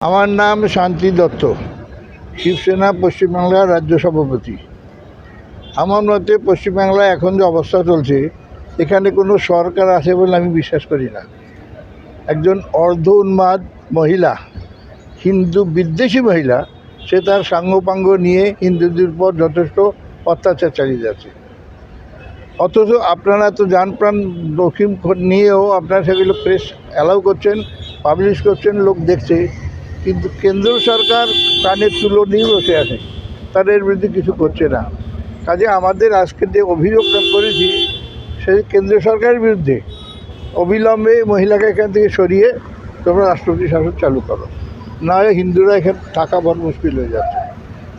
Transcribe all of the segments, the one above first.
আমার নাম শান্তি দত্ত, শিবসেনা পশ্চিমবাংলার রাজ্য সভাপতি। আমার মতে পশ্চিমবাংলায় এখন যে অবস্থা চলছে, এখানে কোনো সরকার আছে বলে আমি বিশ্বাস করি না। একজন অর্ধ উন্মাদ মহিলা, হিন্দু বিদ্বেষী মহিলা, সে তার সাঙ্গপাঙ্গ নিয়ে হিন্দুদের উপর যথেষ্ট অত্যাচার চালিয়ে যাচ্ছে। অথচ আপনারা তো যান প্রাণ দক্ষিণ নিয়েও আপনারা সেগুলো প্রেস অ্যালাউ করছেন পাবলিশ করছেন, লোক দেখছে। কিন্তু কেন্দ্র সরকার কানের তুলো নিয়ে বসে আছে তারা এর বিরুদ্ধে কিছু করছে না। কাজে আমাদের আজকে যে অভিযোগটা করেছি, সেই কেন্দ্র সরকারের বিরুদ্ধে অবিলম্বে মহিলাকে এখান থেকে সরিয়ে তোমরা রাষ্ট্রপতি শাসন চালু করো। না হিন্দুরা এখানে থাকা বড় মুশকিল হয়ে যাচ্ছে।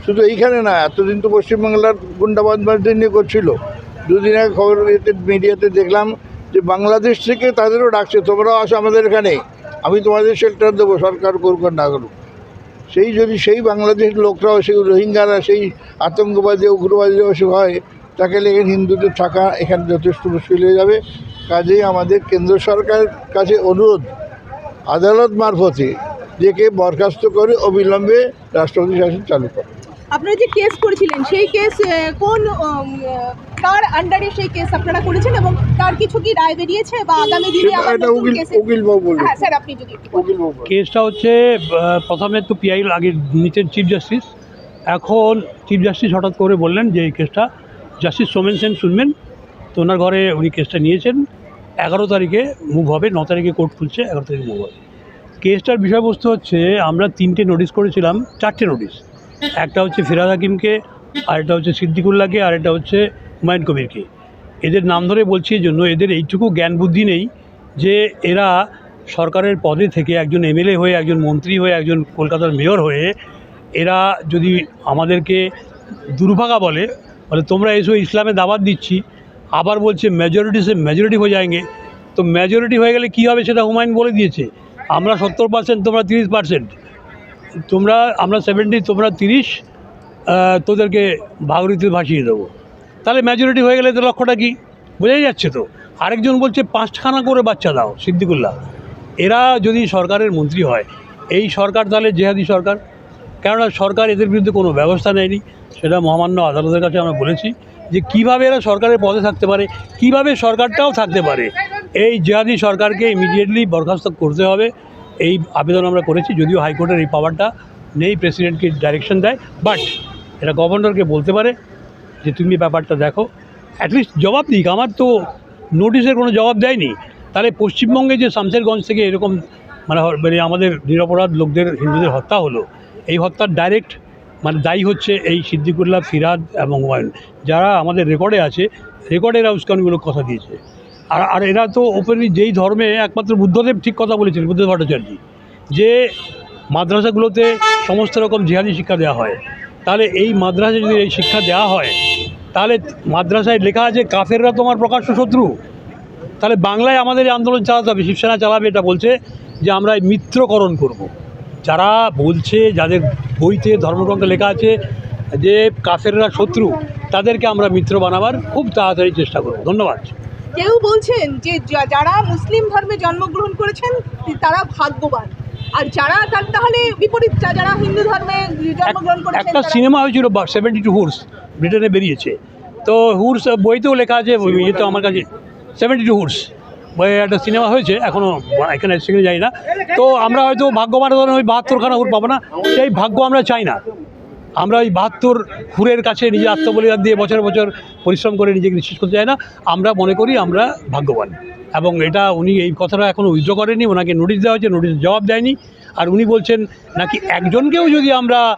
শুধু এইখানে না, এতদিন তো পশ্চিমবাংলার গুন্ডাবাদবাদদের নিয়ে করছিল। দুদিন আগে খবর মিডিয়াতে দেখলাম যে বাংলাদেশ থেকে তাদেরও ডাকছে, তোমরাও আসো আমাদের এখানে। আমি তোমাদের শেল্টার দেবো, সরকার করুক না করুক। সেই যদি সেই বাংলাদেশের লোকরাও, সেই রোহিঙ্গারা, সেই আতঙ্কবাদী, উগ্রবাদী অসুখ হয়, তাকে লেগে হিন্দুদের থাকা এখানে যথেষ্ট মুশকিল হয়ে যাবে। কাজেই আমাদের কেন্দ্র সরকারের কাছে অনুরোধ, আদালত মারফতে যে কে বরখাস্ত করে অবিলম্বে রাষ্ট্রপতি শাসন চালু করে। আপনারা যে কেস করেছিলেন সেই কেস কোন কার আন্ডারে সেই কেস আপনারা করেছেন এবং তার কিছু কি রায় বেরিয়েছে বা আগামী দিনে আবার নতুন উকিল কেসে উকিলবাবু হ্যাঁ স্যার আপনি যদি। উকিলবাবু বলবে। কেসটা হচ্ছে প্রথমে তো পিআই আগে নিতেন চিফ জাস্টিস এখন চিফ জাস্টিস হঠাৎ করে বললেন যে এই কেসটা জাস্টিস সোমেন সেন শুনবেন তো ওনার ঘরে উনি কেসটা নিয়েছেন। এগারো তারিখে মুভ হবে ন তারিখে কোর্ট খুলছে এগারো তারিখে মুভ হবে। কেসটার বিষয়বস্তু হচ্ছে আমরা তিনটে নোটিশ করেছিলাম চারটে নোটিশ একটা হচ্ছে ফিরাদ হাকিমকে, আরেকটা হচ্ছে সিদ্দিকুল্লাহকে আর একটা হচ্ছে হুমায়ুন কবিরকে। এদের নাম ধরে বলছি এই জন্য এদের এইটুকু জ্ঞান বুদ্ধি নেই যে এরা সরকারের পদে থেকে একজন এমএলএ হয়ে, একজন মন্ত্রী হয়ে, একজন কলকাতার মেয়র হয়ে এরা যদি আমাদেরকে দুর্ভাগা বলে বলে তোমরা এসো ইসলামে দাবাত দিচ্ছি, আবার বলছে মেজরিটি সে মেজরিটি হয়ে যায়গে। তো মেজরিটি হয়ে গেলে কী হবে সেটা হুমায়ুন বলে দিয়েছে। আমরা সত্তর পার্সেন্ট তোমরা তিরিশ পার্সেন্ট তোমরা, আমরা সেভেন্টি তোমরা তিরিশ তোদেরকে ভাগরিতে ভাসিয়ে দেবো। তাহলে মেজরিটি হয়ে গেলে তো লক্ষ্যটা কি? বোঝাই যাচ্ছে তো। আরেকজন বলছে, পাঁচখানা করে বাচ্চা দাও, সিদ্দিকুল্লাহ। এরা যদি সরকারের মন্ত্রী হয়, এই সরকার তাহলে জেহাদি সরকার। কেননা সরকার এদের বিরুদ্ধে কোনো ব্যবস্থা নেয়নি। সেটা মহামান্য আদালতের কাছে আমরা বলেছি যে কীভাবে এরা সরকারের পদে থাকতে পারে, কীভাবে সরকারটাও থাকতে পারে। এই জেহাদি সরকারকে ইমিডিয়েটলি বরখাস্ত করতে হবে। এই আবেদন আমরা করেছি, যদিও হাইকোর্টের এই পাওয়ারটা নেই, প্রেসিডেন্টকে ডাইরেকশন দেয় বাট এটা গভর্নরকে বলতে পারে যে তুমি ব্যাপারটা দেখো। অ্যাটলিস্ট জবাব দিক, আমার তো নোটিশের কোনো জবাব দেয়নি। তাহলে পশ্চিমবঙ্গে যে শামশেরগঞ্জ থেকে এরকম মানে মানে আমাদের নিরপরাধ লোকদের, হিন্দুদের হত্যা হলো, এই হত্যার ডাইরেক্ট মানে দায়ী হচ্ছে এই সিদ্দিকুল্লাহ, ফিরাদ এবং হুমায়ুন। যারা আমাদের রেকর্ডে আছে রেকর্ডের উস্কানিমূলক কথা দিয়েছে। আর আর এরা তো ওপেনলি যেই ধর্মে একমাত্র বুদ্ধদেব ঠিক কথা বলেছিলেন বুদ্ধদেব ভট্টাচার্য। যে মাদ্রাসাগুলোতে সমস্ত রকম জিহাদি শিক্ষা দেওয়া হয়, তাহলে এই মাদ্রাসায় যদি এই শিক্ষা দেওয়া হয়, তাহলে মাদ্রাসায় লেখা আছে, কাফেররা তোমার প্রকাশ্য শত্রু। তাহলে বাংলায় আমাদের এই আন্দোলন চালাতে হবে, শিবসেনা চালাবে এটা বলছে যে আমরা এই মিত্রকরণ করব। যারা বলছে, যাদের বইতে, ধর্মগ্রন্থে লেখা আছে যে কাফেররা শত্রু, তাদেরকে আমরা মিত্র বানাবার খুব তাড়াতাড়ি চেষ্টা করব। ধন্যবাদ। কেউ বলছেন যে যা- যারা মুসলিম ধর্মে জন্মগ্রহণ করেছেন তারা ভাগ্যবান। আর যারা তার তাহলে বিপরীত যারা হিন্দু ধর্মে জন্মগ্রহণ করেছেন একটা সিনেমা হয়েছিল সেভেন্টি টু হুর্স ব্রিটেনে বেরিয়েছে। তো হুর্স বইতেও লেখা আছে ইয়ে তো আমার কাছে সেভেন্টি টু হুর্স বই একটা সিনেমা হয়েছে এখনও এখানে সেখানে যাই না। তো আমরা হয়তো ভাগ্যবান ওই বাহাত্তরখানা হুর পাবো না সেই ভাগ্য আমরা চাই না। আমরা ওই বাহাত্তর হুরের কাছে নিজে আত্মবলিদান দিয়ে বছর বছর পরিশ্রম করে নিজেকে নিশ্চিত করতে চাই না। আমরা মনে করি আমরা ভাগ্যবান। এবং এটা উনি এই কথাটা এখনও উইথড্র করেনি ওনাকে নোটিশ দেওয়া হয়েছে, নোটিশ জবাব দেয়নি। আর উনি বলছেন নাকি একজনকেও যদি আমরা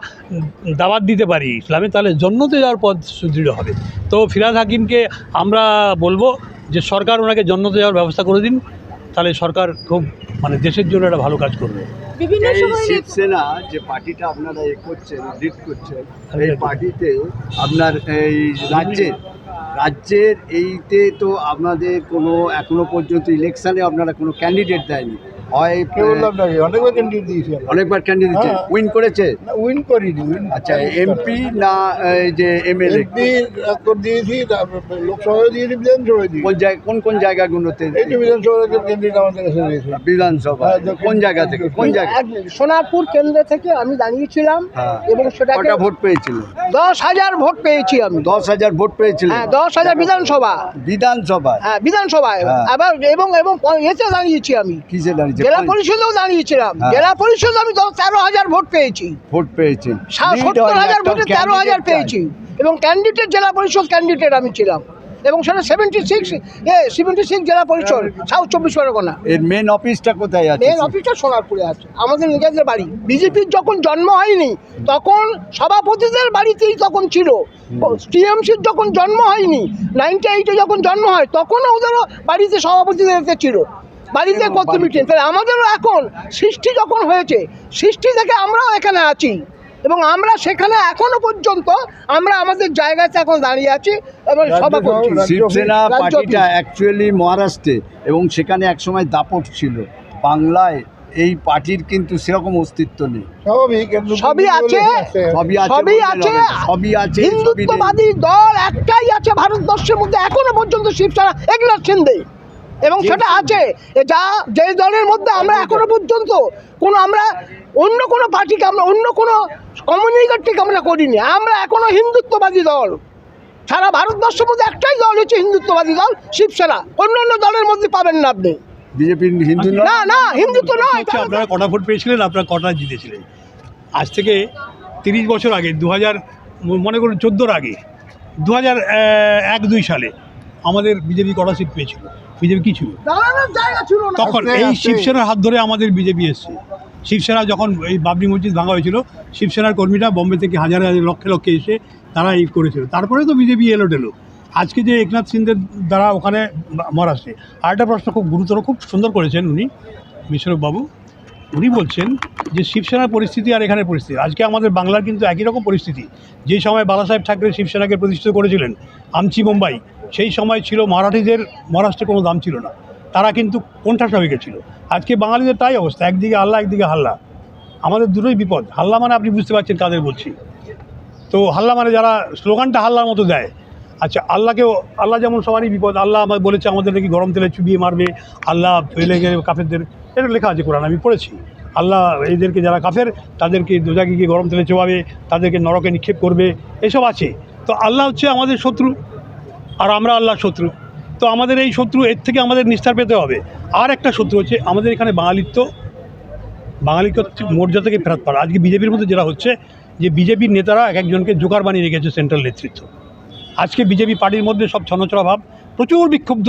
দাওয়াত দিতে পারি ইসলামে, তাহলে জন্নতে যাওয়ার পথ সুদৃঢ় হবে। তো ফিরাজ হাকিমকে আমরা বলব যে সরকার ওনাকে জন্নতে যাওয়ার ব্যবস্থা করে দিন। তাহলে সরকার খুব মানে দেশের জন্য একটা ভালো কাজ করবে। বিভিন্ন শিবসেনা যে পার্টিটা আপনারা এ করছেন লিড করছেন এই পার্টিতে আপনার এই রাজ্যের রাজ্যের এইতে তো আপনাদের কোনো এখনও পর্যন্ত ইলেকশানে আপনারা কোনো ক্যান্ডিডেট দেয়নি। হয় অনেকবার ক্যান্ডিডেট দিয়েছি। অনেকবার ক্যান্ডিডেট হ্যাঁ। উইন করেছে? উইন করিনি আচ্ছা এমপি না এই যে এমএলএ এমপি দিয়েছি তারপর লোকসভায় দিয়েছি বিধানসভায় দিয়েছি। কোন জায়গা কোন কোন জায়গাগুলোতে? এই যে বিধানসভা ক্যান্ডিডেট আমাদের কাছে দিয়েছে বিধানসভা। হ্যাঁ, কোন জায়গা থেকে? কোন জায়গা? সোনারপুর কেন্দ্র থেকে আমি দাঁড়িয়েছিলাম হ্যাঁ। এবং সেটা কটা ভোট পেয়েছিল? দশ হাজার ভোট পেয়েছি আমি। দশ হাজার ভোট পেয়েছিল। হ্যাঁ দশ হাজার বিধানসভা। বিধানসভা হ্যাঁ বিধানসভায়। হ্যাঁ। আবার এবং এবং এতে দাঁড়িয়েছি আমি। কিসে দাঁড়িয়েছে? জেলা পরিষদেও দাঁড়িয়েছিলাম হ্যাঁ। জেলা পরিষদ আমি তেরো হাজার ভোট পেয়েছি। ভোট পেয়েছে। সত্তর হাজার ভোটে তেরো হাজার পেয়েছি। এবং ক্যান্ডিডেট জেলা পরিষদ ক্যান্ডিডেট আমি ছিলাম। এবং সেটা সেভেন্টি সিক্স এ seventy six zila parishad south চব্বিশ পরগনা। এর মেন অফিসটা কোথায় আছে? মেন অফিসটা সোনারপুরে আছে। আমাদের নিজেদের বাড়ি। বিজেপির যখন জন্ম হয়নি তখন সভাপতিদের বাড়িতেই তখন ছিল। টিএমসির যখন জন্ম হয়নি নাইনটি এইটে যখন জন্ম হয় তখনও ওদেরও বাড়িতে সভাপতিদের ছিল। বাড়িতে করতে মিটিং? তাহলে আমাদেরও এখন সৃষ্টি যখন হয়েছে সৃষ্টি থেকে আমরাও এখানে আছি। এবং আমরা সেখানে এখনও পর্যন্ত আমরা আমাদের জায়গাতে এখন দাঁড়িয়ে আছি এবং সভা করছি। শিবসেনা পার্টিটা অ্যাকচুয়ালি মহারাষ্ট্রে এবং সেখানে একসময় দাপট ছিল। বাংলায় এই পার্টির কিন্তু সেরকম অস্তিত্ব নেই। সবই আছে। সবই আছে সবই আছে। হবে সবই আছে হিন্দুত্ববাদী দল একটাই আছে ভারতবর্ষের মধ্যে এখনও পর্যন্ত শিবসেনা একনাথ সিন্ধে এবং সেটা আছে। যা যে দলের মধ্যে আমরা এখনও পর্যন্ত কোনো আমরা অন্য কোনো পার্টিকে আমরা অন্য কোনো কমিউনিকেটকে আমরা করিনি। আমরা এখনও হিন্দুত্ববাদী দল। সারা ভারতবর্ষের মধ্যে একটাই দল হচ্ছে হিন্দুত্ববাদী দল শিবসেনা। অন্য অন্য দলের মধ্যে পাবেন না আপনি। বিজেপির হিন্দু না না হিন্দুত্ব নয় হচ্ছে আপনারা কটা ভোট পেয়েছিলেন? আপনারা কটা জিতেছিলেন? আজ থেকে তিরিশ বছর আগে দু হাজার মনে করুন চোদ্দোর আগে দু হাজার এক দুই সালে আমাদের বিজেপি কটা সিট পেয়েছিল? বিজেপি কি ছিল? দাঁড়ানোর জায়গা ছিল না। তখন এই শিবসেনার হাত ধরে আমাদের বিজেপি এসছে। শিবসেনা যখন এই বাবরি মসজিদ ভাঙা হয়েছিল শিবসেনার কর্মীরা বোম্বে থেকে হাজার হাজার লক্ষে লক্ষে এসে তারা এই করেছিল। তারপরে তো বিজেপি এলো টেলো আজকে যে একনাথ সিন্ধের দ্বারা ওখানে মহারাষ্ট্রে আরেকটা প্রশ্ন খুব গুরুতর খুব সুন্দর করেছেন উনি বিশ্বরূপ বাবু। উনি বলছেন যে শিবসেনার পরিস্থিতি আর এখানের পরিস্থিতি। আজকে আমাদের বাংলার কিন্তু একই রকম পরিস্থিতি। যে সময় বালাসাহেব ঠাকরে শিবসেনাকে প্রতিষ্ঠিত করেছিলেন, আমচি মুম্বাই, সেই সময় ছিল মারাঠিদের, মহারাষ্ট্রে কোনো দাম ছিল না। তারা কিন্তু কোণঠাসা হয়ে গেছিল আজকে বাঙালিদের তাই অবস্থা, একদিকে আল্লাহ, একদিকে হাল্লা। আমাদের দুটোই বিপদ। হাল্লা মানে আপনি বুঝতে পারছেন কাদের বলছি। তো হাল্লা মানে যারা স্লোগানটা হাল্লার মতো দেয়। আচ্ছা আল্লাহকেও, আল্লাহ যেমন সবারই বিপদ, আল্লাহ আমার বলেছে আমাদের নাকি গরম তেলে চুবিয়ে মারবে, আল্লাহ ফেলে গেলে কাফেরদের এটা লেখা আছে কোরআন, আমি পড়েছি। আল্লাহ এদেরকে যারা কাফের, তাদেরকে দোজাকে গিয়ে গরম তেলে চোবাবে, তাদেরকে নরকে নিক্ষেপ করবে, এসব আছে। তো আল্লাহ হচ্ছে আমাদের শত্রু, আর আমরা আল্লাহ শত্রু। তো আমাদের এই শত্রু, এর থেকে আমাদের নিস্তার পেতে হবে। আর একটা শত্রু হচ্ছে আমাদের এখানে বাঙালিত্ব। বাঙালিকে মর্যাদা থেকে ফেরত পারা আজকে বিজেপির মধ্যে যেটা হচ্ছে যে বিজেপির নেতারা এক একজনকে জোগাড় বানিয়ে রেখেছে সেন্ট্রাল নেতৃত্ব। আজকে বিজেপি পার্টির মধ্যে সব ছনছড়া ভাব, প্রচুর বিক্ষুব্ধ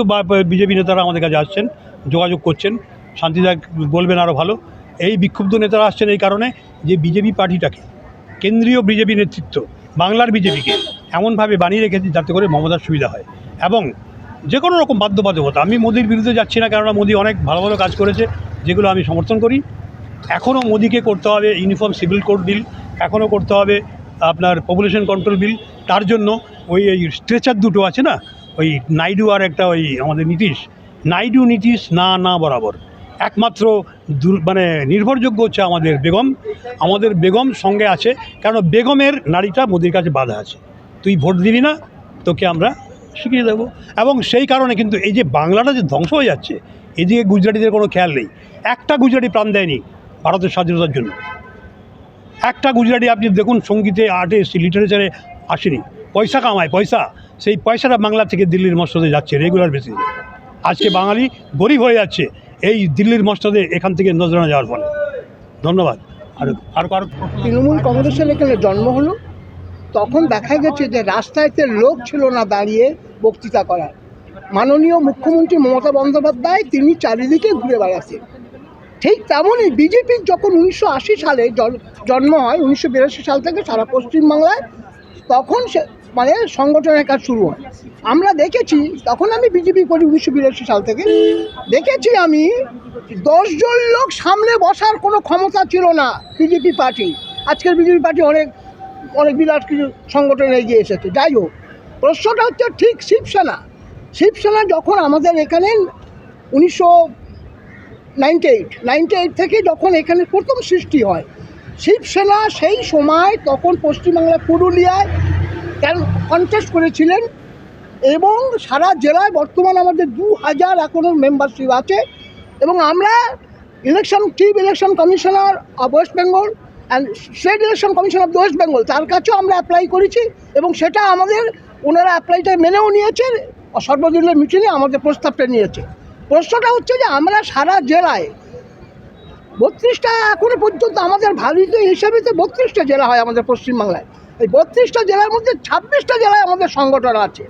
বিজেপি নেতারা আমাদের কাছে আসছেন, যোগাযোগ করছেন। শান্তিদা বলবেন আরও ভালো। এই বিক্ষুব্ধ নেতারা আসছেন এই কারণে যে বিজেপি পার্টিটাকে, কেন্দ্রীয় বিজেপি নেতৃত্ব, বাংলার বিজেপিকে এমনভাবে বানিয়ে রেখেছে যাতে করে মমতার সুবিধা হয়। এবং যে কোনো রকম বাধ্যবাধকতা, আমি মোদির বিরুদ্ধে যাচ্ছি না, কেননা মোদি অনেক ভালো ভালো কাজ করেছে, যেগুলো আমি সমর্থন করি। এখনও মোদিকে করতে হবে ইউনিফর্ম সিভিল কোড বিল এখনও করতে হবে আপনার পপুলেশন কন্ট্রোল বিল। তার জন্য ওই ওই স্ট্রেচার দুটো আছে না? ওই নাইডু আর একটা ওই আমাদের নীতিশ। নাইডু নীতিশ না না বরাবর। একমাত্র মানে নির্ভরযোগ্য হচ্ছে আমাদের বেগম। আমাদের বেগম সঙ্গে আছে কারণ বেগমের নারীটা মোদির কাছে বাধা আছে। তুই ভোট দিবি না, তোকে আমরা শিখিয়ে দেবো। এবং সেই কারণে কিন্তু এই যে বাংলাটা যে ধ্বংস হয়ে যাচ্ছে, এদিকে গুজরাটিদের কোনো খেয়াল নেই। একটা গুজরাটি প্রাণ দেয়নি ভারতের স্বাধীনতার জন্য। একটা গুজরাটি আপনি দেখুন, সঙ্গীতে, আর্টে লিটারেচারে আসেনি। পয়সা কামায়, পয়সা। সেই পয়সাটা বাংলা থেকে দিল্লির মসজিদে যাচ্ছে রেগুলার বেসিসে আজকে বাঙালি গরিব হয়ে যাচ্ছে। এই দিল্লির মসজিদে এখান থেকে নজরানা যাওয়ার ফলে। ধন্যবাদ। আর আর কারও তৃণমূল কংগ্রেসের এখানে জন্ম হলো, তখন দেখা গেছে যে রাস্তায়তে লোক ছিল না দাঁড়িয়ে বক্তৃতা করার। মাননীয় মুখ্যমন্ত্রী মমতা বন্দ্যোপাধ্যায় তিনি চারিদিকে ঘুরে বেড়াচ্ছেন। ঠিক তেমনই বিজেপির যখন উনিশশো আশি সালে জন্ম হয়, উনিশশো বিরাশি সাল থেকে সারা পশ্চিমবাংলায়, তখন সে মানে সংগঠনের কাজ শুরু হয়। আমরা দেখেছি, তখন আমি বিজেপি করি উনিশশো বিরাশি সাল থেকে দেখেছি আমি, দশজন লোক সামনে বসার কোনো ক্ষমতা ছিল না বিজেপি পার্টি। আজকের বিজেপি পার্টি অনেক অনেক বিরাট কিছু সংগঠন এগিয়ে এসেছে। যাই হোক, প্রশ্নটা হচ্ছে ঠিক শিবসেনা। শিবসেনা যখন আমাদের এখানে উনিশশো নাইনটি এইট নাইনটি এইট থেকে যখন এখানে প্রথম সৃষ্টি হয়, শিবসেনা সেই সময় তখন পশ্চিমবাংলা পুরুলিয়ায় কন্টেস্ট করেছিলেন? এবং সারা জেলায় বর্তমান আমাদের দু হাজার এখনও মেম্বারশিপ আছে। এবং আমরা election chief election commissioner of West Bengal and state election commission of West Bengal তার কাছেও আমরা অ্যাপ্লাই করেছি এবং সেটা আমাদের, ওনারা অ্যাপ্লাইটা মেনেও নিয়েছে সর্বদলীয় মিটিংয়ে আমাদের প্রস্তাবটা নিয়েছে। প্রশ্নটা হচ্ছে যে আমরা সারা জেলায় বত্রিশটা এখনও পর্যন্ত আমাদের ভারতীয় হিসাবে তো বত্রিশটা জেলা হয় আমাদের পশ্চিমবাংলায়। এই বত্রিশটা জেলার মধ্যে ছাব্বিশটা জেলায় আমাদের সংগঠন আছে।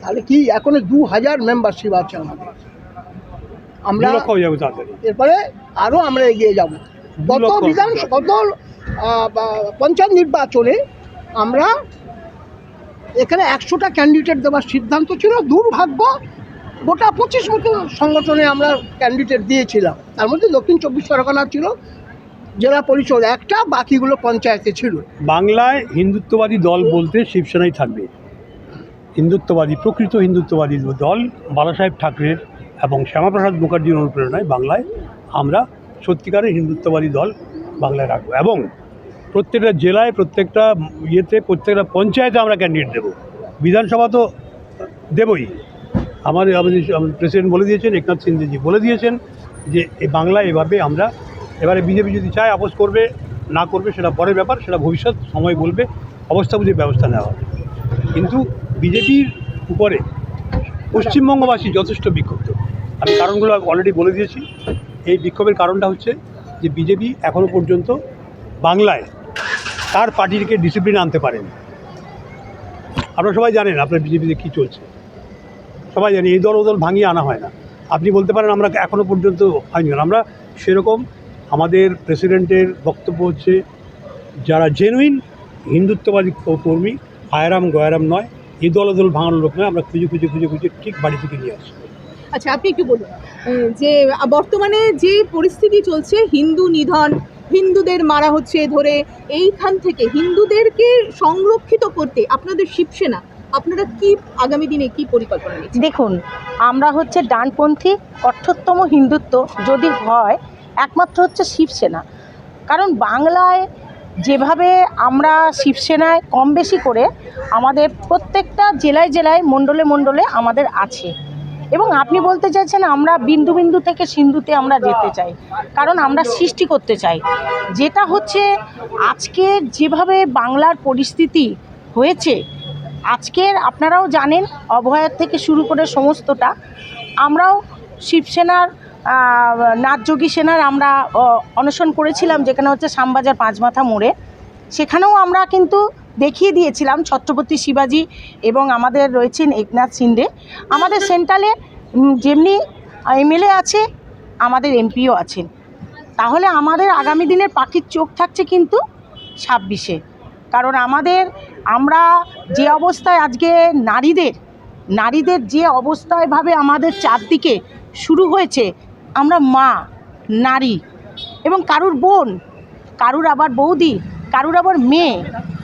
তাহলে কি এখনও দু হাজার মেম্বারশিপ আছে আমাদের? আমরা এরপরে আরও আমরা এগিয়ে যাব। গত বিধান গত পঞ্চায়েত নির্বাচনে আমরা এখানে একশোটা ক্যান্ডিডেট দেওয়ার সিদ্ধান্ত ছিল। দুর্ভাগ্য গোটা পঁচিশ মতো সংগঠনে আমরা ক্যান্ডিডেট দিয়েছিলাম। তার মধ্যে দক্ষিণ চব্বিশ পরগনা ছিল জেলা পরিষদ একটা, বাকিগুলো পঞ্চায়েতে ছিল। বাংলায় হিন্দুত্ববাদী দল বলতে শিবসেনাই থাকবে। হিন্দুত্ববাদী, প্রকৃত হিন্দুত্ববাদী দল বালাসাহেব ঠাকরের এবং শ্যামাপ্রসাদ মুখার্জির অনুপ্রেরণায় বাংলায় আমরা সত্যিকারের হিন্দুত্ববাদী দল বাংলায় রাখব। এবং প্রত্যেকটা জেলায়, প্রত্যেকটা ইয়েতে, প্রত্যেকটা পঞ্চায়েতে আমরা ক্যান্ডিডেট দেবো। বিধানসভা তো দেবই। আমাদের আমাদের প্রেসিডেন্ট বলে দিয়েছেন, একনাথ সিন্ধেজি বলে দিয়েছেন যে বাংলায় এভাবে আমরা এবারে বিজেপি যদি চায়, আপোষ করবে, না করবে, সেটা পরের ব্যাপার, সেটা ভবিষ্যৎ সময় বলবে, অবস্থা বুঝে ব্যবস্থা নেওয়া হবে। কিন্তু বিজেপির উপরে পশ্চিমবঙ্গবাসী যথেষ্ট বিক্ষুব্ধ। আমি কারণগুলো অলরেডি বলে দিয়েছি। এই বিক্ষোভের কারণটা হচ্ছে যে বিজেপি এখনও পর্যন্ত বাংলায় তার পার্টিকে ডিসিপ্লিন আনতে পারেন। আপনারা সবাই জানেন আপনার বিজেপিতে কী চলছে। সবাই জানি এই দল ও দল ভাঙিয়ে আনা হয় না। আপনি বলতে পারেন আমরা এখনও পর্যন্ত হয়নি। আমরা সেরকম আমাদের প্রেসিডেন্টের বক্তব্য হচ্ছে যারা জেনুইন হিন্দুত্ববাদী কর্মী আয়রাম গয়রাম নয় এই দল ভাঙানোর লোক নয় আমরা খুঁজে খুঁজে খুঁজে খুঁজে ঠিক বাড়ি থেকে নিয়ে আসি আচ্ছা আপনি একটু বলুন যে বর্তমানে যে পরিস্থিতি চলছে হিন্দু নিধন হিন্দুদের মারা হচ্ছে ধরে এইখান থেকে হিন্দুদেরকে সংরক্ষিত করতে আপনাদের শিবসেনা আপনারা কি আগামী দিনে কি পরিকল্পনা দেখুন আমরা হচ্ছে ডানপন্থী কঠোরতম হিন্দুত্ব যদি হয় একমাত্র হচ্ছে শিবসেনা। কারণ বাংলায় যেভাবে আমরা শিবসেনায় কম বেশি করে আমাদের প্রত্যেকটা জেলায় জেলায়, মণ্ডলে মণ্ডলে আমাদের আছে। এবং আপনি বলতে চাইছেন আমরা বিন্দু বিন্দু থেকে সিন্ধুতে আমরা যেতে চাই, কারণ আমরা সৃষ্টি করতে চাই। যেটা হচ্ছে আজকে যেভাবে বাংলার পরিস্থিতি হয়েছে, আজকের আপনারাও জানেন অভয়ার থেকে শুরু করে সমস্তটা, আমরাও শিবসেনার নাথযোগী সেনার আমরা অনশন করেছিলাম যেখানে হচ্ছে শ্যামবাজার পাঁচমাথা মোড়ে। সেখানেও আমরা কিন্তু দেখিয়ে দিয়েছিলাম ছত্রপতি শিবাজি এবং আমাদের রয়েছেন একনাথ সিন্ডে আমাদের সেন্ট্রালে যেমনি এমএলএ আছে, আমাদের এমপিও আছেন। তাহলে আমাদের আগামী দিনের পাখির চোখ থাকছে কিন্তু ছাব্বিশে। কারণ আমাদের, আমরা যে অবস্থায় আজকে নারীদের নারীদের যে অবস্থায় ভাবে আমাদের চারদিকে শুরু হয়েছে আমরা মা, নারী এবং কারুর বোন, কারুর আবার বৌদি, কারুর আবার মেয়ে।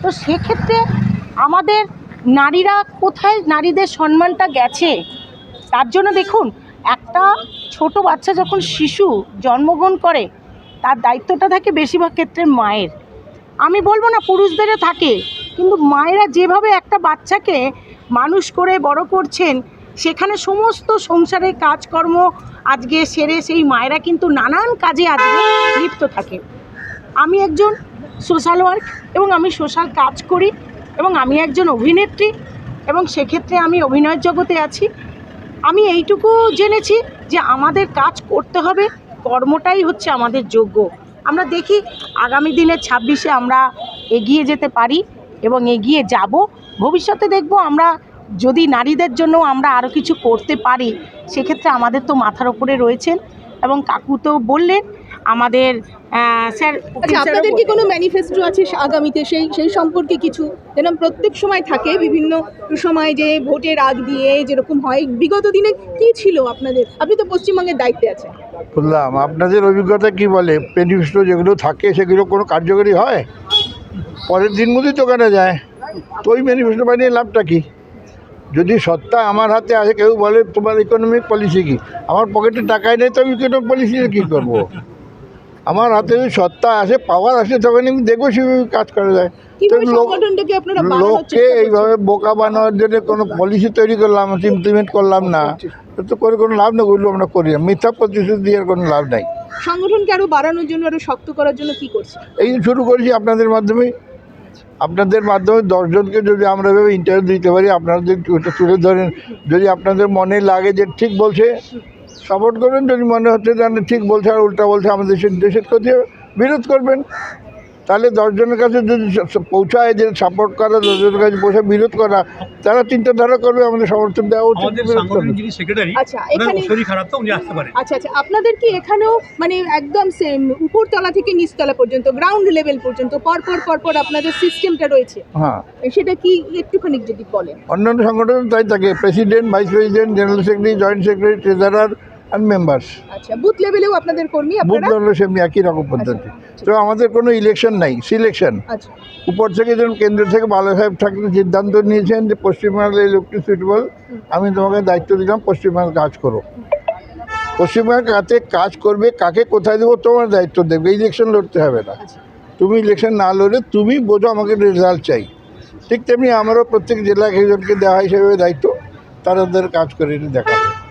তো সেক্ষেত্রে আমাদের নারীরা কোথায় নারীদের সম্মানটা গেছে? তার জন্য দেখুন, একটা ছোট বাচ্চা যখন শিশু জন্মগ্রহণ করে, তার দায়িত্বটা থাকে বেশিরভাগ ক্ষেত্রে মায়ের। আমি বলব না পুরুষদেরও থাকে, কিন্তু মায়েরা যেভাবে একটা বাচ্চাকে মানুষ করে, বড় করছেন, সেখানে সমস্ত সংসারের কাজকর্ম আজকে সেরে সেই মায়েরা কিন্তু নানান কাজে আজকে লিপ্ত থাকে। আমি একজন সোশ্যাল ওয়ার্ক এবং আমি সোশ্যাল কাজ করি এবং আমি একজন অভিনেত্রী এবং সেক্ষেত্রে আমি অভিনয়ের জগতে আছি। আমি এইটুকু জেনেছি যে আমাদের কাজ করতে হবে, কর্মটাই হচ্ছে আমাদের যোগ্য। আমরা দেখি আগামী দিনে ছাব্বিশে আমরা এগিয়ে যেতে পারি এবং এগিয়ে যাব। ভবিষ্যতে দেখব আমরা যদি নারীদের জন্য আমরা আরও কিছু করতে পারি সেক্ষেত্রে আমাদের তো মাথার ওপরে রয়েছেন। এবং কাকু তো বললেন আমাদের স্যার আচ্ছা আপনাদের কি কোনো ম্যানিফেস্টো আছে আগামীতে? সেই সেই সম্পর্কে কিছু? যেন প্রত্যেক সময় থাকে বিভিন্ন সময় যে ভোটের আগ দিয়ে যেরকম হয়। বিগত দিনে কি ছিল আপনাদের? আপনি তো পশ্চিমবঙ্গের দায়িত্বে আছেন। বললাম আপনাদের অভিজ্ঞতা কি বলে? ম্যানিফেস্টো যেগুলো থাকে সেগুলো কোনো কার্যকরী হয়? পরের দিন মধ্যেই দোকানে যায়? তো ওই ম্যানিফেস্টো বানিয়ে লাভটা কি? যদি সত্তা আমার হাতে আসে কেউ বলে তোমার ইকোনমিক পলিসি কি? আমার পকেটে টাকাই নেই তো আমি ইকোনমিক পলিসি কী করব? আমার হাতে যদি সত্তা আসে পাওয়ার আসে তখন আমি দেখব সেভাবে কাজ করা যায়। লোককে এইভাবে বোকা বানানোর জন্য কোনো পলিসি তৈরি করলাম ইমপ্লিমেন্ট করলাম না। তো করে কোনো লাভ নেই ওইগুলো আমরা করি না। মিথ্যা প্রতিশ্রুতি দিয়ে কোনো লাভ নাই। সংগঠনকে আরও বাড়ানোর জন্য আরও শক্ত করার জন্য কি করছে এই শুরু করেছি আপনাদের মাধ্যমে। আপনাদের মাধ্যমে দশজনকে যদি আমরা এভাবে ইন্টারভিউ দিতে পারি আপনাদের তুলে ধরেন, যদি আপনাদের মনে লাগে যে ঠিক বলছে সাপোর্ট করবেন, যদি মনে হচ্ছে যে ঠিক বলছে আর উল্টা বলছে, আমাদের দেশের দেশের ক্ষতি বিরোধ করবেন। তাহলে দশজনের কাছে যদি পৌঁছায় যে সাপোর্ট করা দশজনের কাছে বসে বিরোধ করা তারা চিন্তাধারা করবে আমাদের সমর্থন দেওয়া উচিত সেক্রেটারি আচ্ছা, শরীর খারাপ তো? উনি আসতে পারেন। আচ্ছা আচ্ছা আপনাদের কি এখানেও মানে একদম সেম উপরতলা থেকে নিচতলা পর্যন্ত গ্রাউন্ড লেভেল পর্যন্ত পরপর পরপর আপনাদের সিস্টেমটা রয়েছে? হ্যাঁ। সেটা কি একটুখানি যদি বলেন। অন্যান্য সংগঠন তাই থাকে president vice president general secretary joint secretary treasurer and members আচ্ছা বুথ লেভেলেও আপনাদের কর্মী বুথ লেভেলে সেমনি একই রকম পদ্ধতি। তো আমাদের কোনো ইলেকশন নাই সিলেকশন আচ্ছা। উপর থেকে যেমন কেন্দ্র থেকে বালা সাহেব ঠাকুর সিদ্ধান্ত নিয়েছেন যে পশ্চিমবাংলার লোকটি সুইটেবল আমি তোমাকে দায়িত্ব দিলাম পশ্চিমবাংলার কাজ করো। পশ্চিমবাংলার কাছে কাজ করবে কাকে কোথায় দেবো তোমার দায়িত্ব দেবে ইলেকশন লড়তে হবে না। তুমি ইলেকশন না লড়ে তুমি বোঝো আমাকে রেজাল্ট চাই। ঠিক তেমনি আমারও প্রত্যেক জেলা একজনকে দেওয়া সেভাবে দায়িত্ব তারা তাদের কাজ করে এটা দেখা হবে।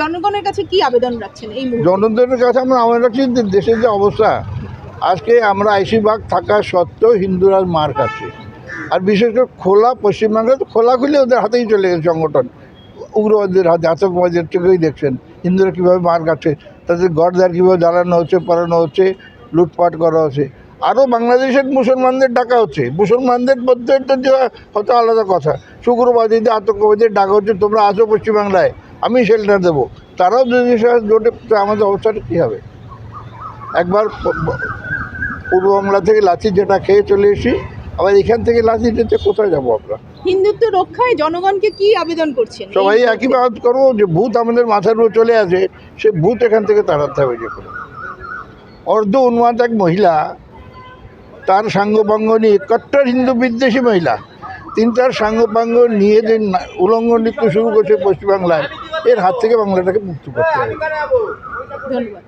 জনগণের কাছে কি আবেদন রাখছেন এই জনগণের কাছে আমরা আমরা রাখছি দেশের যে অবস্থা, আজকে আমরা আইসি ভাগ থাকা সত্ত্বেও হিন্দুরা মার খাচ্ছে আর বিশেষ করে খোলা পশ্চিমবাংলায় তো খোলা খুলে ওদের হাতেই চলে গেছে সংগঠন। উগ্রবাদের হাতে আতঙ্কবাদের চোখেই দেখছেন, হিন্দুরা কীভাবে মার খাচ্ছে, তাদের গড়দার কীভাবে জ্বালানো হচ্ছে পড়ানো হচ্ছে, লুটপাট করা হচ্ছে। আরও বাংলাদেশের মুসলমানদের ডাকা হচ্ছে। মুসলমানদের মধ্যে তো হয়তো আলাদা কথা, শুক্রবাদীদের, আতঙ্কবাদীদের ডাকা হচ্ছে, তোমরা আসো পশ্চিমবাংলায়। আমি শেল্টার দেবো। তারাও যদি জোটে আমাদের অবস্থাটা কী হবে? একবার পূর্ব বাংলা থেকে লাচি যেটা খেয়ে চলে এসি আবার এখান থেকে লাচি যেতে কোথায় যাব আমরা? হিন্দুত্ব রক্ষায় জনগণকে কি আবেদন করছেন? এই সবাই একই বাদ করব যে ভূত আমাদের মাথার উপর চলে আসে সে ভূত এখান থেকে তাড়াতে হবে যে করে অর্ধ উন্মাদ এক মহিলা তার সাঙ্গপাঙ্গ নিয়ে কট্টর হিন্দু বিদ্বেষী মহিলা। তিনটার সাঙ্গপাঙ্গ নিয়ে যে উলঙ্গ নৃত্য শুরু করছে পশ্চিমবাংলায়, এর হাত থেকে বাংলাটাকে মুক্ত করতে হবে। ধন্যবাদ।